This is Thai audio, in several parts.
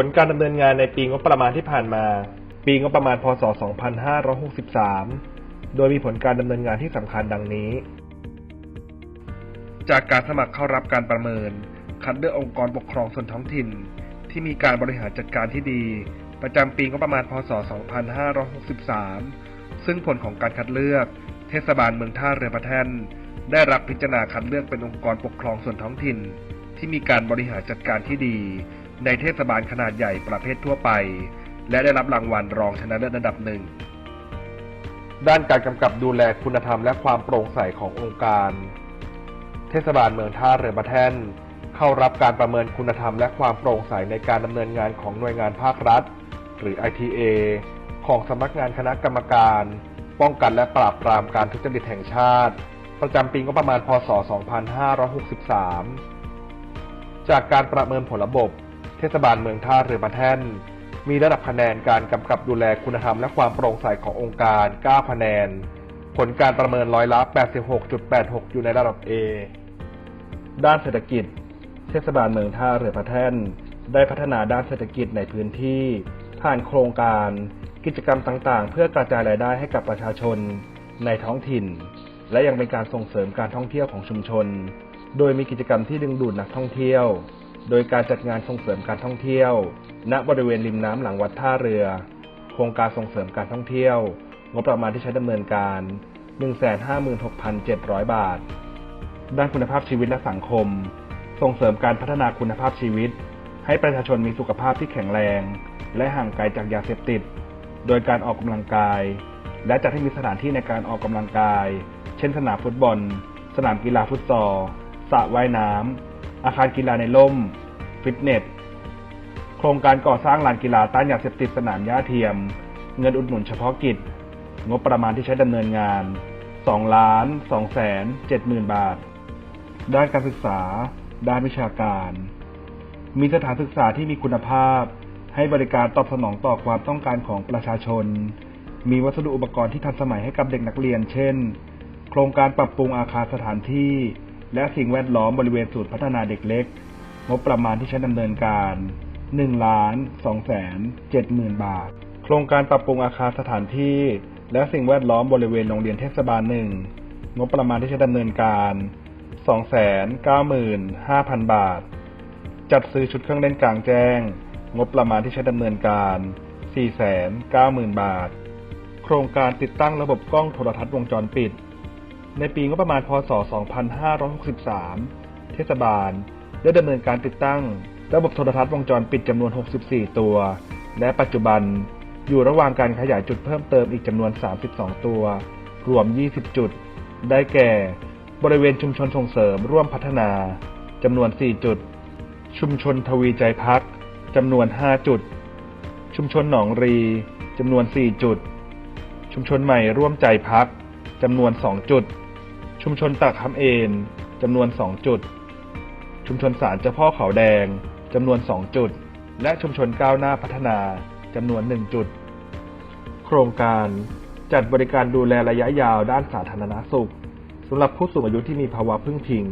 ผลการดำเนินงานในปีงบประมาณที่ผ่านมา ปีงบประมาณ พศ 2563 โดยมีผลการดำเนินงานที่สำคัญดังนี้ จากการสมัครเข้ารับการประเมิน คัดเลือกองค์กรปกครองส่วนท้องถิ่น ที่มีการบริหารจัดการที่ดี ประจำปีงบประมาณ พศ 2563 ซึ่งผลของการคัดเลือก เทศบาลเมืองท่าเรือพระแท่น ได้รับพิจารณาคัดเลือกเป็นองค์กรปกครองส่วนท้องถิ่น ที่มีการบริหารจัดการที่ดี ในเทศบาลขนาดใหญ่ประเภททั่วไป และได้รับรางวัลรองชนะเลิศอันดับหนึ่ง ด้านการกำกับดูแลคุณธรรมและความโปร่งใสขององค์การ เทศบาลเมืองท่าเรือประแท่น เข้ารับการประเมินคุณธรรมและความโปร่งใสในการดำเนินงานของหน่วยงานภาครัฐ หรือ ITA ของสำนักงานคณะกรรมการ ป้องกันและปราบปรามการทุจริตแห่งชาติ ประจำปีงบประมาณ พศ 2563 จากการประเมินผลระบบ เทศบาลเมืองท่าเรือประแท่น มีระดับคะแนนการกำกับดูแลคุณธรรมและความโปร่งใสขององค์การ 9 คะแนน ผลการประเมินร้อยละ 86.86 อยู่ในระดับ A ด้านเศรษฐกิจ เทศบาลเมืองท่าเรือพระแท่น ได้พัฒนาด้านเศรษฐกิจในพื้นที่ ผ่านโครงการ กิจกรรมต่างๆ เพื่อกระจายรายได้ให้กับประชาชนในท้องถิ่น และยังเป็นการส่งเสริมการท่องเที่ยวของชุมชน โดยมีกิจกรรมที่ดึงดูดนักท่องเที่ยว โดยการจัดงานส่งเสริมการท่องเที่ยว ณบริเวณริมน้ำหลังวัดท่าเรือ โครงการส่งเสริมการท่องเที่ยว งบประมาณที่ใช้ดำเนินการ 156,700 บาท ด้านคุณภาพชีวิตและสังคม ส่งเสริมการพัฒนาคุณภาพชีวิต ให้ประชาชนมีสุขภาพที่แข็งแรง และห่างไกลจากยาเสพติด โดยการออกกำลังกาย และจัดให้มีสถานที่ในการออกกำลังกาย เช่นสนามฟุตบอล สนามกีฬาฟุตซอลสระว่ายน้ำ อาคารกีฬาในร่ม ฟิตเนส โครงการก่อสร้างลานกีฬาต้านยาเสพติดสนามหญ้าเทียม เงินอุดหนุนเฉพาะกิจ งบประมาณที่ใช้ดำเนินงาน 2 ล้าน2แสน7หมื่นบาท ด้านการศึกษา ด้านวิชาการ มีสถานศึกษาที่มีคุณภาพ ให้บริการตอบสนองต่อความต้องการของประชาชน มีวัสดุอุปกรณ์ที่ทันสมัยให้กับเด็กนักเรียน เช่น โครงการปรับปรุงอาคารสถานที่ และสิ่งแวดล้อมบริเวณศูนย์พัฒนาเด็กเล็ก งบประมาณที่ใช้ดำเนินการ1ล้าน2แสน7หมื่นบาท โครงการปรับปรุงอาคารสถานที่ และสิ่งแวดล้อมบริเวณโรงเรียนเทศบาลหนึ่งงบประมาณที่ใช้ดำเนินการ295,000 บาท จัดซื้อชุดเครื่องเล่นกลางแจ้ง งบประมาณที่ใช้ดำเนินการ 490,000 บาท โครงการติดตั้งระบบกล้องโทรทัศน์วงจรปิด ในปีงบประมาณพศ 2563 เทศบาล ได้ดำเนินการติดตั้ง ระบบโทรทัศน์วงจรปิดจำนวน 64 ตัว และปัจจุบันอยู่ระหว่างการขยายจุดเพิ่มเติมอีกจำนวน 32 ตัว รวม 20 จุด ได้แก่ บริเวณชุมชนส่งเสริมร่วมพัฒนาจำนวน 4 จุด ชุมชนทวีใจพักจำนวน 5 จุด ชุมชนหนองรีจำนวน 4 จุด ชุมชนใหม่ร่วมใจพักจำนวน 2 จุด ชุมชนตากคำเอนจำนวน 2 จุด ชุมชนสารเจ้าพ่อเขาแดงจำนวน 2 จุด และชุมชนก้าวหน้าพัฒนาจำนวน 1 จุด โครงการจัดบริการดูแลระยะยาวด้านสาธารณสุขสำหรับผู้สูงอายุที่มีภาวะพึ่งพิง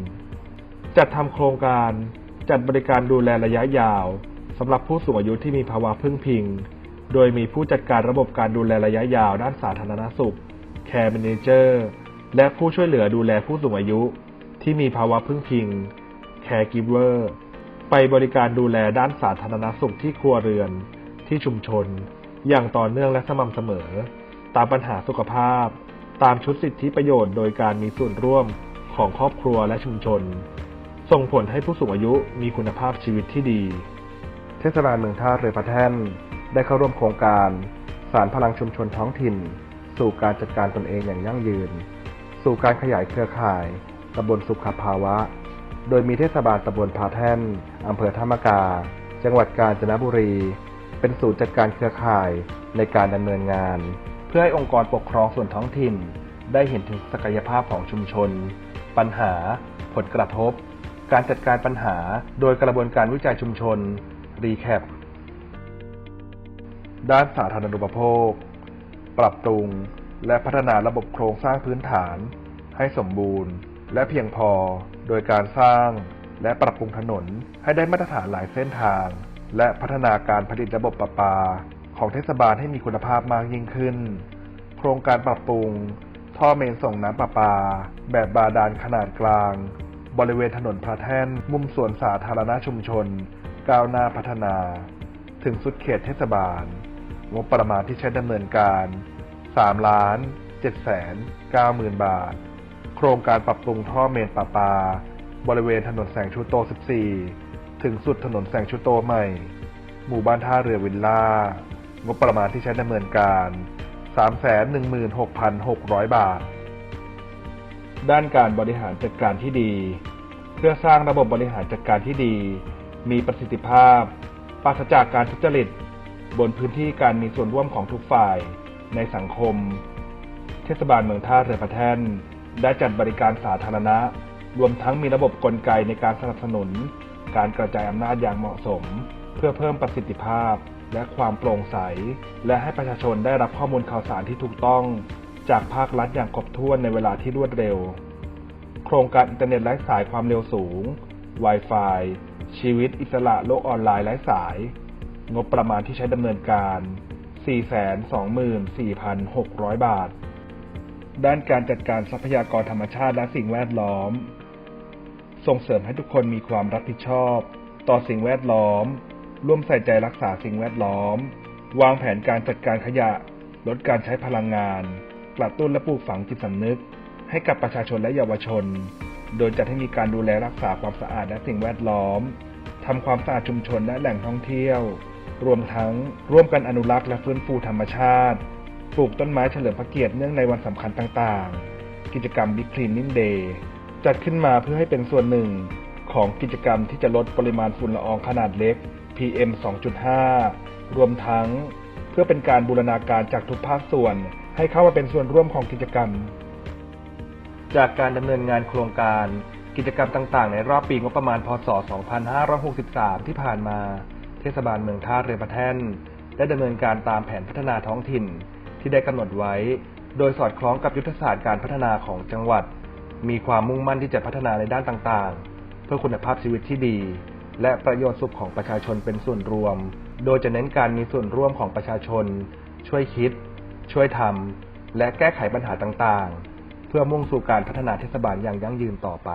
จัดทำโครงการจัดบริการดูแลระยะยาวสำหรับผู้สูงอายุที่มีภาวะพึ่งพิง โดยมีผู้จัดการระบบการดูแลระยะยาวด้านสาธารณสุข Care Manager และผู้ช่วยเหลือดูแลผู้สูงอายุที่มีภาวะพึ่งพิง Caregiver ไปบริการดูแลด้านสาธารณสุขที่ครัวเรือน ที่ชุมชน อย่างต่อเนื่องและสม่ำเสมอ ตามปัญหาสุขภาพ ตามชุดสิทธิประโยชน์โดยการมีส่วนร่วมของครอบครัวและชุมชน ส่งผลให้ผู้สูงอายุมีคุณภาพชีวิตที่ดี เทศบาลเมืองท่าเรือพระแท่นได้เข้าร่วมโครงการ สารพลังชุมชนท้องถิ่น สู่การจัดการตนเองอย่างยั่งยืน สู่การขยายเครือข่ายตำบลสุขภาวะ โดยมีเทศบาลตำบลพาแท่นอำเภอธรรมกา จังหวัดกาญจนบุรี เป็นศูนย์จัดการเครือข่ายในการดำเนินงาน เพื่อให้องค์กรปกครองส่วนท้องถิ่น ได้เห็นถึงศักยภาพของชุมชน ปัญหา ผลกระทบ การจัดการปัญหา โดยกระบวนการวิจัยชุมชน รีแคป ด้านสาธารณูปโภค ปรับปรุง และพัฒนาระบบโครงสร้างพื้นฐาน ให้สมบูรณ์ และเพียงพอ โดยการสร้าง และปรับปรุงถนนให้ได้มาตรฐานหลายเส้นทาง และพัฒนาการผลิตระบบประปา ของเทศบาลให้มีคุณภาพมากยิ่งขึ้น โครงการปรับปรุง ท่อเมนส่งน้ำประปา แบบบาดาลขนาดกลาง บริเวณถนนพระแท่น มุมสวนสาธารณชุมชน ก้าวหน้าพัฒนา ถึงสุดเขตเทศบาลงบประมาณที่ใช้ดำเนินการ 3ล้าน7แสน9หมื่นบาท โครงการปรับปรุงท่อเมนประปา บริเวณถนนแสงชุโต 14 ถึงสุดถนนแสงชุโตใหม่ หมู่บ้านท่าเรือวิลล่า งบประมาณที่ใช้ดำเนินการ 316,600 บาท ด้านการบริหารจัดการที่ดี เพื่อสร้างระบบบริหารจัดการที่ดี มีประสิทธิภาพปราศจากการทุจริต บนพื้นที่การมีส่วนร่วมของทุกฝ่าย ในสังคม เทศบาลเมืองท่าเรือพระแท่นได้จัดบริการสาธารณะ รวมทั้งมีระบบกลไกในการสนับสนุน การกระจายอำนาจอย่างเหมาะสม เพื่อเพิ่มประสิทธิภาพ และความโปร่งใส และให้ประชาชนได้รับข้อมูลข่าวสารที่ถูกต้อง จากภาครัฐอย่างครบถ้วนในเวลาที่รวดเร็ว โครงการอินเทอร์เน็ตไร้สายความเร็วสูง Wi-Fi ชีวิตอิสระโลกออนไลน์ไร้สาย งบประมาณที่ใช้ดำเนินการ 424,600 บาท ด้านการจัดการทรัพยากรธรรมชาติและสิ่งแวดล้อม ส่งเสริมให้ทุกคนมีความรับผิดชอบ ต่อสิ่งแวดล้อม ร่วมใส่ใจรักษาสิ่งแวดล้อม วางแผนการจัดการขยะ ลดการใช้พลังงานกระตุ้นและปลูกฝังจิตสำนึก ให้กับประชาชนและเยาวชน โดยจัดให้มีการดูแลรักษาความสะอาดและสิ่งแวดล้อมทำความสะอาดชุมชนและแหล่งท่องเที่ยว รวมทั้งร่วมกันอนุรักษ์และฟื้นฟูธรรมชาติ ปลูกต้นไม้เฉลิมพระเกียรติเนื่องในวันสำคัญต่างๆ กิจกรรม Big Cleaning Day จัดขึ้นมาเพื่อให้เป็นส่วนหนึ่งของกิจกรรมที่จะลดปริมาณฝุ่นละอองขนาดเล็ก PM 2.5 รวมทั้งเพื่อเป็นการบูรณาการจากทุกภาคส่วน ให้เข้ามาเป็นส่วนร่วมของกิจกรรม จากการดำเนินงานโครงการ กิจกรรมต่างๆ ในรอบปีงบประมาณพศ 2563 ที่ผ่านมา เทศบาลเมืองท่าเรือประแท่น ได้ดำเนินการตามแผนพัฒนาท้องถิ่นที่ได้กำหนดไว้ โดยสอดคล้องกับยุทธศาสตร์การพัฒนาของจังหวัด มีความมุ่งมั่นที่จะพัฒนาในด้านต่างๆ เพื่อคุณภาพชีวิตที่ดี และประโยชน์สุขของประชาชนเป็นส่วนรวม โดยจะเน้นการมีส่วนร่วมของประชาชน ช่วยคิด ช่วยทำและแก้ไขปัญหาต่างๆ เพื่อมุ่งสู่การพัฒนาเทศบาลอย่างยั่งยืนต่อไป